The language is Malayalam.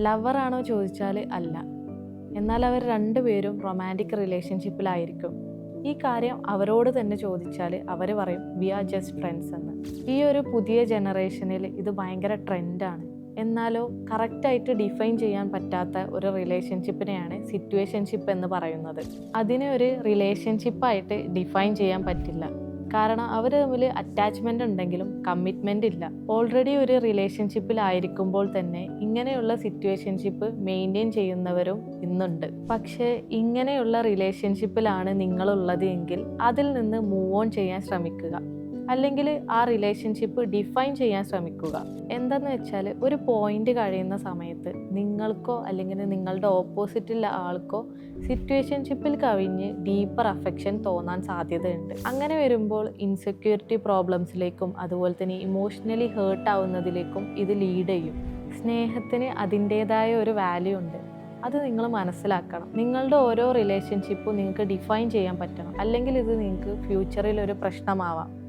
ലവറാണോ ചോദിച്ചാൽ അല്ല. എന്നാൽ അവർ രണ്ടുപേരും റൊമാന്റിക് റിലേഷൻഷിപ്പിലായിരിക്കും ഈ കാര്യം അവരോട് തന്നെ ചോദിച്ചാൽ അവർ പറയും വി ആർ ജസ്റ്റ് ഫ്രണ്ട്സ് എന്ന്. ഈ ഒരു പുതിയ ജനറേഷനിൽ ഇത് ഭയങ്കര ട്രെൻഡാണ് എന്നാലോ കറക്റ്റായിട്ട് ഡിഫൈൻ ചെയ്യാൻ പറ്റാത്ത ഒരു റിലേഷൻഷിപ്പിനെയാണ് സിറ്റുവേഷൻഷിപ്പ് എന്ന് പറയുന്നത്. അതിനെ ഒരു റിലേഷൻഷിപ്പായിട്ട് ഡിഫൈൻ ചെയ്യാൻ പറ്റില്ല. കാരണം അവർ തമ്മിൽ അറ്റാച്ച്മെന്റ് ഉണ്ടെങ്കിലും കമ്മിറ്റ്മെന്റ് ഇല്ല. ഓൾറെഡി ഒരു റിലേഷൻഷിപ്പിലായിരിക്കുമ്പോൾ തന്നെ ഇങ്ങനെയുള്ള സിറ്റുവേഷൻഷിപ്പ് മെയിന്റെയിൻ ചെയ്യുന്നവരും ഇന്നുണ്ട്. പക്ഷേ ഇങ്ങനെയുള്ള റിലേഷൻഷിപ്പിലാണ് നിങ്ങളുള്ളത് എങ്കിൽ അതിൽ നിന്ന് മൂവ് ഓൺ ചെയ്യാൻ ശ്രമിക്കുക. അല്ലെങ്കിൽ ആ റിലേഷൻഷിപ്പ് ഡിഫൈൻ ചെയ്യാൻ ശ്രമിക്കുക. എന്തെന്ന് വെച്ചാൽ ഒരു പോയിന്റ് കഴിയുന്ന സമയത്ത് നിങ്ങൾക്കോ അല്ലെങ്കിൽ നിങ്ങളുടെ ഓപ്പോസിറ്റുള്ള ആൾക്കോ സിറ്റുവേഷൻഷിപ്പിൽ കവിഞ്ഞ് ഡീപ്പർ അഫെക്ഷൻ തോന്നാൻ സാധ്യതയുണ്ട്. അങ്ങനെ വരുമ്പോൾ ഇൻസെക്യൂരിറ്റി പ്രോബ്ലംസിലേക്കും അതുപോലെ തന്നെ ഇമോഷണലി ഹേർട്ട് ആവുന്നതിലേക്കും ഇത് ലീഡ് ചെയ്യും. സ്നേഹത്തിന് അതിന്റേതായ ഒരു വാല്യൂ ഉണ്ട്. അത് നിങ്ങൾ മനസ്സിലാക്കണം. നിങ്ങളുടെ ഓരോ റിലേഷൻഷിപ്പും നിങ്ങൾക്ക് ഡിഫൈൻ ചെയ്യാൻ പറ്റണം. അല്ലെങ്കിൽ ഇത് നിങ്ങൾക്ക് ഫ്യൂച്ചറിൽ ഒരു പ്രശ്നമാവാം.